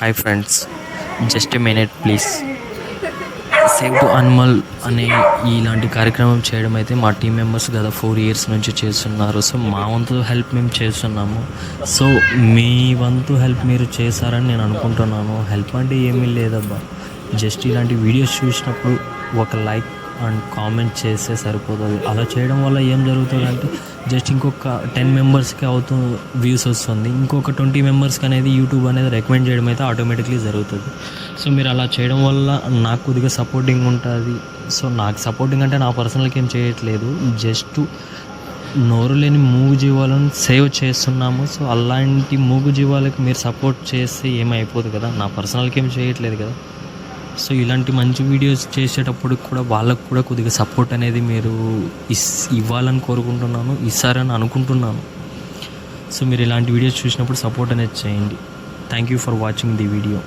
Hi friends just minute please save to animal అనే ఇలాంటి కార్యక్రమం చేయడం అయితే మా టీం మెంబర్స్ గత ఫోర్ ఇయర్స్ నుంచి చేస్తున్నారు. సో మా వంతు హెల్ప్ మేము చేస్తున్నాము. సో మీ వంతు హెల్ప్ మీరు చేశారని నేను అనుకుంటున్నాను. హెల్ప్ అంటే ఏమీ లేదబ్బా. జస్ట్ ఇలాంటి వీడియోస్ చూసినప్పుడు ఒక లైక్ అండ్ కామెంట్ చేస్తే సరిపోతుంది. అలా చేయడం వల్ల ఏం జరుగుతుంది అంటే జస్ట్ ఇంకొక టెన్ మెంబర్స్కి అవుతూ వ్యూస్ వస్తుంది. ఇంకొక ట్వంటీ మెంబర్స్కి అనేది యూట్యూబ్ అనేది రికమెండ్ చేయడం అయితే ఆటోమేటిక్లీ జరుగుతుంది. సో మీరు అలా చేయడం వల్ల నాకు కొద్దిగా సపోర్టింగ్ ఉంటుంది. సో నాకు సపోర్టింగ్ అంటే నా పర్సనల్కి ఏం చేయట్లేదు. జస్ట్ నోరు లేని మూగు జీవాలను సేవ్ చేస్తున్నాము. సో అలాంటి మూగు జీవాలకు మీరు సపోర్ట్ చేస్తే ఏమైపోదు కదా. నా పర్సనల్కి ఏం చేయట్లేదు కదా. సో ఇలాంటి మంచి వీడియోస్ చేసేటప్పుడు కూడా వాళ్ళకు కూడా కొద్దిగా సపోర్ట్ అనేది మీరు ఇస్ ఇవ్వాలని కోరుకుంటున్నాను ఇస్తారని అనుకుంటున్నాను. సో మీరు ఇలాంటి వీడియోస్ చూసినప్పుడు సపోర్ట్ అనేది చేయండి. Thank you for watching the video